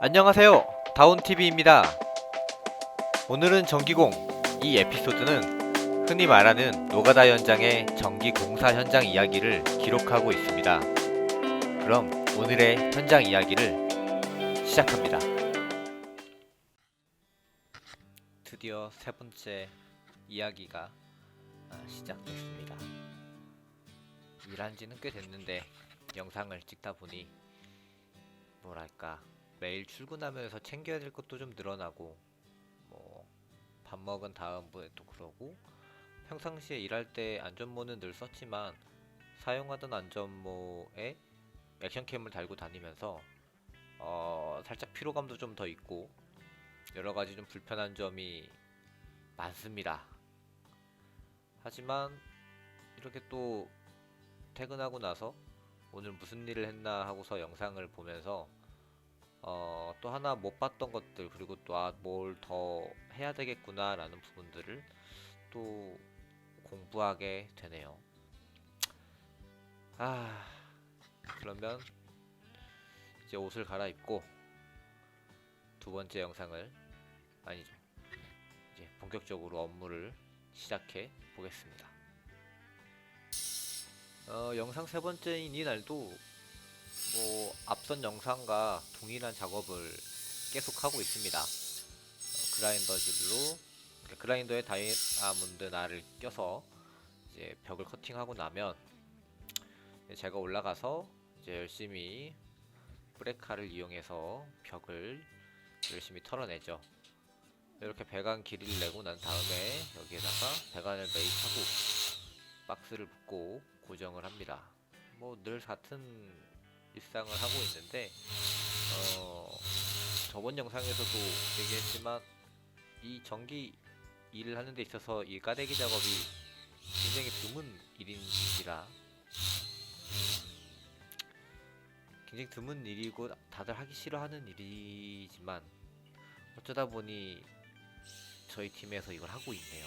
안녕하세요. 다운TV입니다. 오늘은 전기공. 이 에피소드는 흔히 말하는 노가다 현장의 전기 공사 현장 이야기를 기록하고 있습니다. 그럼 오늘의 현장 이야기를 시작합니다. 드디어 세 번째 이야기가 아, 시작됐습니다. 일한 지는 꽤 됐는데 영상을 찍다 보니 뭐랄까 매일 출근하면서 챙겨야 될 것도 좀 늘어나고 뭐 밥 먹은 다음에 또 그러고 평상시에 일할 때 안전모는 늘 썼지만 사용하던 안전모에 액션캠을 달고 다니면서 어 살짝 피로감도 좀 더 있고 여러 가지 좀 불편한 점이 많습니다. 하지만 이렇게 또 퇴근하고 나서 오늘 무슨 일을 했나 하고서 영상을 보면서 어, 또 하나 못 봤던 것들 그리고 또 아, 뭘 더 해야 되겠구나 라는 부분들을 또 공부하게 되네요. 아 그러면 이제 옷을 갈아입고 두 번째 영상을 아니죠 이제 본격적으로 업무를 시작해 보겠습니다. 어, 영상 세 번째인 이 날도 뭐 앞선 영상과 동일한 작업을 계속 하고 있습니다. 어, 그라인더질로 그러니까 그라인더에 다이아몬드 날을 껴서 이제 벽을 커팅하고 나면 제가 올라가서 이제 열심히 브레카를 이용해서 벽을 열심히 털어내죠. 이렇게 배관 길이를 내고 난 다음에 여기에다가 배관을 매입하고 박스를 붙고 고정을 합니다. 뭐 늘 같은 일상을 하고 있는데 어 저번 영상에서도 얘기했지만 이 전기 일을 하는 데 있어서 이 까대기 작업이 굉장히 드문 일인지라 굉장히 드문 일이고 다들 하기 싫어하는 일이지만 어쩌다 보니 저희 팀에서 이걸 하고 있네요.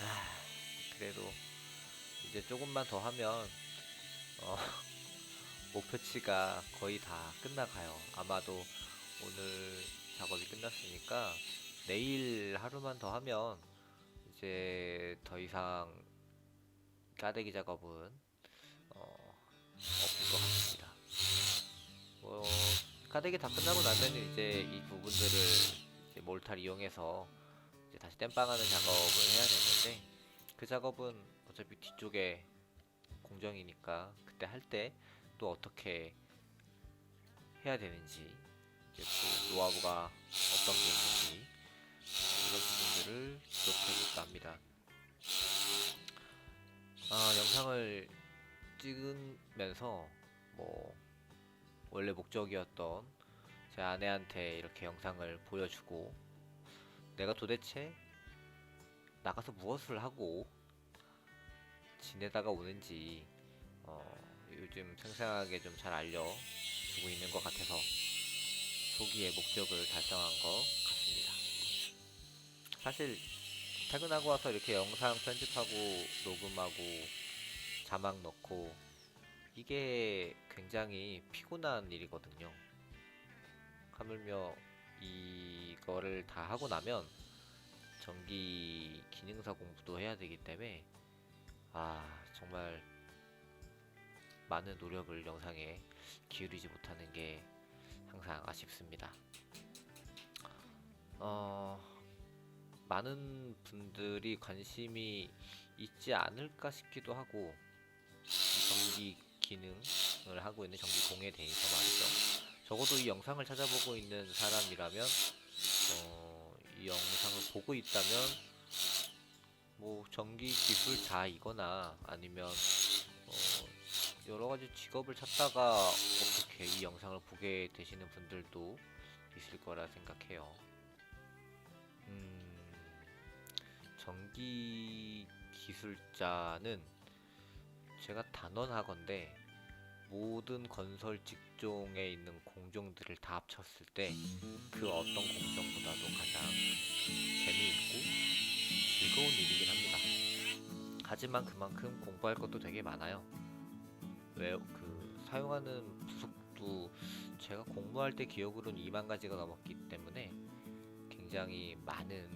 아, 그래도 이제 조금만 더 하면 어, 목표치가 거의 다 끝나가요. 아마도 오늘 작업이 끝났으니까 내일 하루만 더 하면 이제 더 이상 까대기 작업은 어, 없을 것 같습니다. 뭐 까대기 다 끝나고 나면 이제 이 부분들을 이제 몰탈 이용해서 이제 다시 땜빵하는 작업을 해야 되는데 그 작업은 어차피 뒤쪽에 공정이니까 그때 할때 또 어떻게 해야 되는지 또 노하우가 어떤 게 있는지 이런 부분들을 기록해 볼까 합니다. 아 영상을 찍으면서 뭐 원래 목적이었던 제 아내한테 이렇게 영상을 보여주고 내가 도대체 나가서 무엇을 하고 지내다가 오는지 어, 요즘 생생하게 좀 잘 알려주고 있는 것 같아서 소기의 목적을 달성한 것 같습니다. 사실 퇴근하고 와서 이렇게 영상 편집하고 녹음하고 자막 넣고 이게 굉장히 피곤한 일이거든요. 하물며 이거를 다 하고 나면 전기 기능사 공부도 해야 되기 때문에 아 정말 많은 노력을 영상에 기울이지 못하는 게 항상 아쉽습니다. 어 많은 분들이 관심이 있지 않을까 싶기도 하고 이 전기 기능을 하고 있는 전기공에 대해서 말이죠. 적어도 이 영상을 찾아보고 있는 사람이라면 어, 이 영상을 보고 있다면 뭐 전기 기술자이거나 아니면 어, 여러 가지 직업을 찾다가 어떻게 이 영상을 보게 되시는 분들도 있을 거라 생각해요. 음, 전기 기술자는 제가 단언하건데 모든 건설 직종에 있는 공종들을 다 합쳤을 때 그 어떤 공정보다도 가장 재미있고 즐거운 일이긴 합니다. 하지만 그만큼 공부할 것도 되게 많아요. 왜그 사용하는 부속도 제가 공부할 때 기억으로는 2만 가지가 넘었기 때문에 굉장히 많은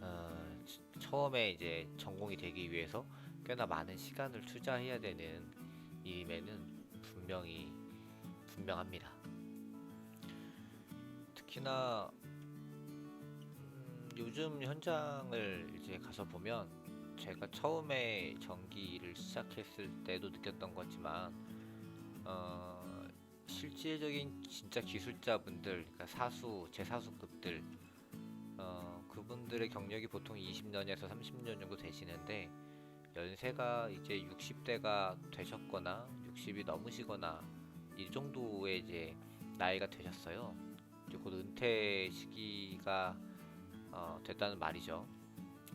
어, 치- 처음에 이제 전공이 되기 위해서 꽤나 많은 시간을 투자해야 되는 일임에는 분명히 분명합니다. 특히나 음, 요즘 현장을 이제 가서 보면 제가 처음에 전기를 시작했을 때도 느꼈던 거지만 어, 실질적인 진짜 기술자분들, 그러니까 사수, 제사수급들, 어, 그분들의 경력이 보통 20년에서 30년 정도 되시는데 연세가 이제 60대가 되셨거나 60이 넘으시거나 이 정도의 이제 나이가 되셨어요. 이제 곧 은퇴 시기가 어, 됐다는 말이죠.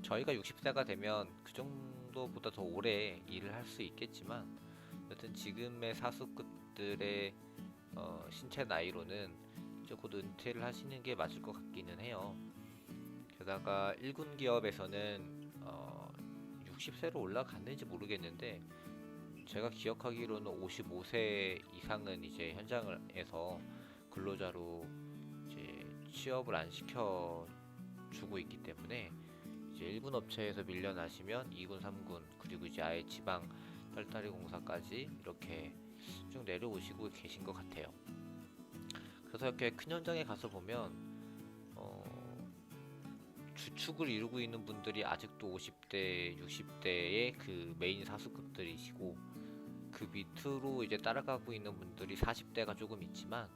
저희가 60세가 되면 그 정도보다 더 오래 일을 할 수 있겠지만 여튼 지금의 사수급들의 어, 신체 나이로는 이제 곧 은퇴를 하시는 게 맞을 것 같기는 해요. 게다가 1군 기업에서는 어, 60세로 올라갔는지 모르겠는데 제가 기억하기로는 55세 이상은 이제 현장에서 근로자로 이제 취업을 안 시켜 주고 있기 때문에 이제 1군 업체에서 밀려나시면 2군, 3군 그리고 이제 아예 지방 딸딸이 공사까지 이렇게 쭉 내려오시고 계신 것 같아요. 그래서 이렇게 큰 현장에 가서 보면 어, 주축을 이루고 있는 분들이 아직도 50대, 60대의 그 메인 사수급들이시고 그 밑으로 이제 따라가고 있는 분들이 40대가 조금 있지만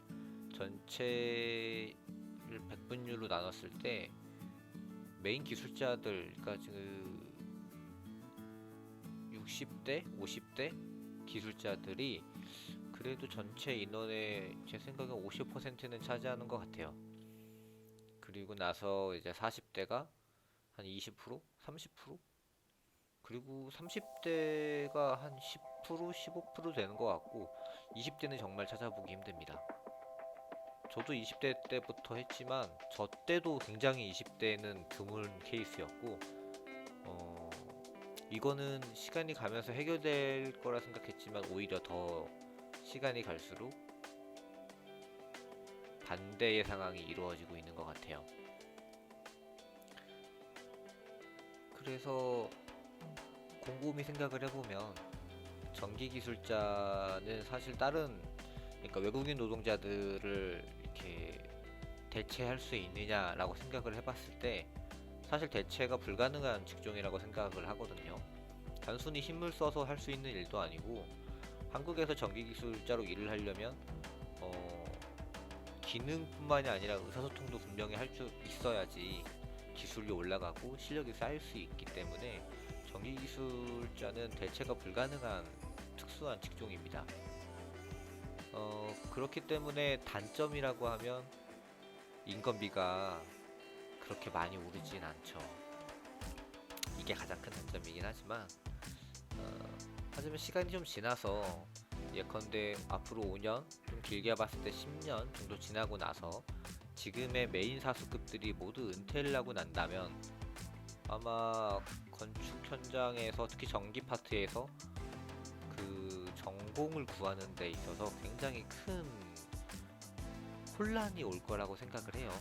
전체를 100분율로 나눴을 때 메인 기술자들 그러니까 그 60대, 50대 기술자들이 그래도 전체 인원의 제 생각엔 50%는 차지하는 것 같아요. 그리고 나서 이제 40대가 한 20%, 30%? 그리고 30대가 한 10%, 15% 되는 것 같고 20대는 정말 찾아보기 힘듭니다. 저도 20대 때부터 했지만 저 때도 굉장히 20대는 드문 케이스였고 어, 이거는 시간이 가면서 해결될 거라 생각했지만 오히려 더 시간이 갈수록 반대의 상황이 이루어지고 있는 것 같아요. 그래서 곰곰이 생각을 해보면 전기 기술자는 사실 다른 그러니까 외국인 노동자들을 대체할 수 있느냐라고 생각을 해봤을 때 사실 대체가 불가능한 직종이라고 생각을 하거든요. 단순히 힘을 써서 할 수 있는 일도 아니고 한국에서 전기 기술자로 일을 하려면 어, 기능뿐만이 아니라 의사소통도 분명히 할줄 있어야지 기술이 올라가고 실력이 쌓일 수 있기 때문에 전기 기술자는 대체가 불가능한 특수한 직종입니다. 어, 그렇기 때문에 단점이라고 하면 인건비가 그렇게 많이 오르진 않죠. 이게 가장 큰 단점이긴 하지만 어, 하지만 시간이 좀 지나서 예컨대 앞으로 5년, 좀 길게 봤을 때 10년 정도 지나고 나서 지금의 메인 사수급들이 모두 은퇴를 하고 난다면 아마 건축 현장에서 특히 전기 파트에서 그 전공을 구하는 데 있어서 굉장히 큰 혼란이 올 거라고 생각을 해요.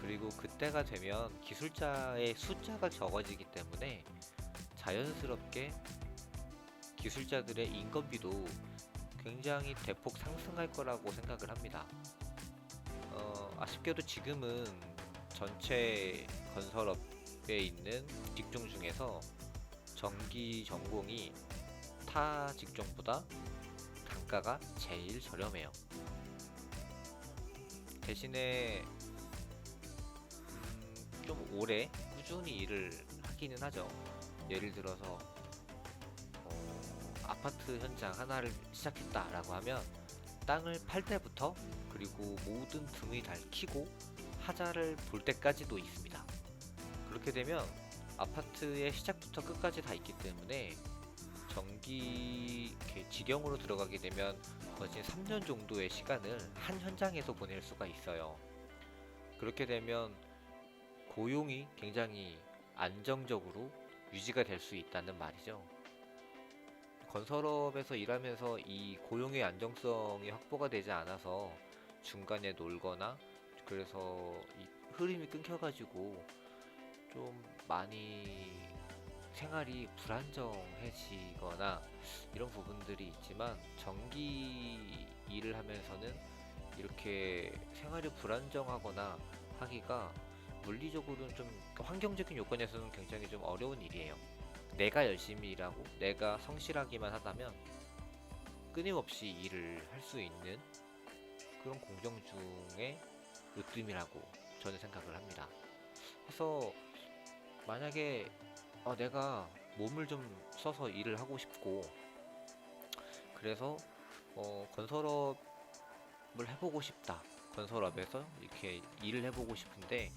그리고 그때가 되면 기술자의 숫자가 적어지기 때문에 자연스럽게 기술자들의 인건비도 굉장히 대폭 상승할 거라고 생각을 합니다. 어, 아쉽게도 지금은 전체 건설업에 있는 직종 중에서 전기 전공이 타 직종보다 단가가 제일 저렴해요. 대신에 음, 좀 오래 꾸준히 일을 하기는 하죠. 예를 들어서 어, 아파트 현장 하나를 시작했다라고 하면 땅을 팔 때부터 그리고 모든 등이 닳히고 하자를 볼 때까지도 있습니다. 그렇게 되면 아파트의 시작부터 끝까지 다 있기 때문에 전기 직영으로 들어가게 되면 거진 3년 정도의 시간을 한 현장에서 보낼 수가 있어요. 그렇게 되면 고용이 굉장히 안정적으로 유지가 될 수 있다는 말이죠. 건설업에서 일하면서 이 고용의 안정성이 확보가 되지 않아서 중간에 놀거나 그래서 이 흐름이 끊겨가지고 좀 많이 생활이 불안정해지거나 이런 부분들이 있지만 전기 일을 하면서는 이렇게 생활이 불안정하거나 하기가 물리적으로는 좀 환경적인 요건에서는 굉장히 좀 어려운 일이에요. 내가 열심히 일하고 내가 성실하기만 하다면 끊임없이 일을 할 수 있는 그런 공정 중의 으뜸이라고 저는 생각을 합니다. 그래서 만약에 어, 내가 몸을 좀 써서 일을 하고 싶고 그래서 어, 건설업을 해보고 싶다. 건설업에서 이렇게 일을 해보고 싶은데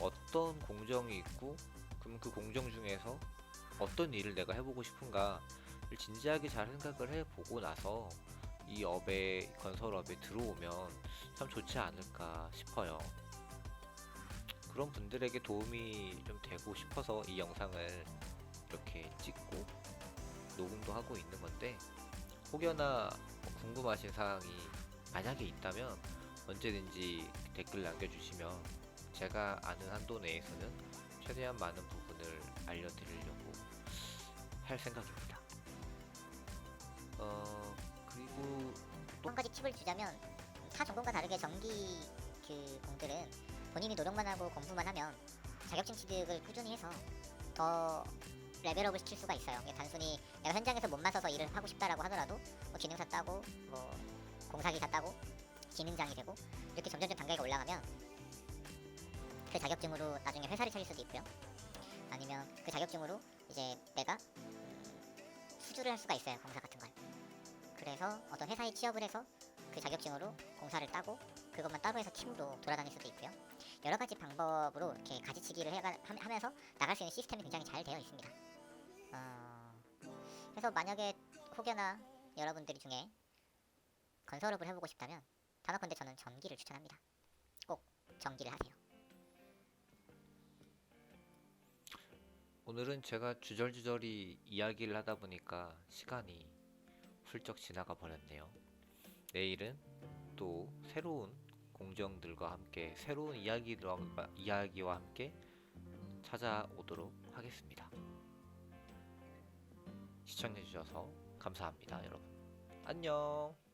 어떤 공정이 있고 그럼 그 공정 중에서 어떤 일을 내가 해보고 싶은가를 진지하게 잘 생각을 해보고 나서 이 업에 건설업에 들어오면 참 좋지 않을까 싶어요. 그런 분들에게 도움이 좀 되고 싶어서 이 영상을 이렇게 찍고 녹음도 하고 있는 건데 혹여나 뭐 궁금하신 사항이 만약에 있다면 언제든지 댓글 남겨주시면 제가 아는 한도 내에서는 최대한 많은 부분을 알려드리려고 할 생각입니다. 어 그리고 한 가지 팁을 주자면 타 전공과 다르게 전기 그 본인이 노력만 하고 공부만 하면 자격증 취득을 꾸준히 해서 더 레벨업을 시킬 수가 있어요. 단순히 내가 현장에서 몸만 써서 일을 하고 싶다라고 하더라도 뭐 기능사 따고 뭐 공사기사 따고 기능장이 되고 이렇게 점점점 단계가 올라가면 그 자격증으로 나중에 회사를 차릴 수도 있고요. 아니면 그 자격증으로 이제 내가 음, 수주를 할 수가 있어요. 공사 같은 걸. 그래서 어떤 회사에 취업을 해서 그 자격증으로 공사를 따고 그것만 따로 해서 팀으로 돌아다닐 수도 있고요. 여러 가지 방법으로 이렇게 가지치기를 해가, 함- 하면서 나갈 수 있는 시스템이 굉장히 잘 되어 있습니다. 어, 그래서 만약에 혹여나 여러분들 중에 건설업을 해보고 싶다면 단언컨대 저는 전기를 추천합니다. 꼭 전기를 하세요. 오늘은 제가 주절주절이 이야기를 하다 보니까 시간이 훌쩍 지나가 버렸네요. 내일은 또 새로운 공정들과 함께 새로운 이야기들과 이야기와 함께 찾아오도록 하겠습니다. 시청해주셔서 감사합니다, 여러분. 안녕.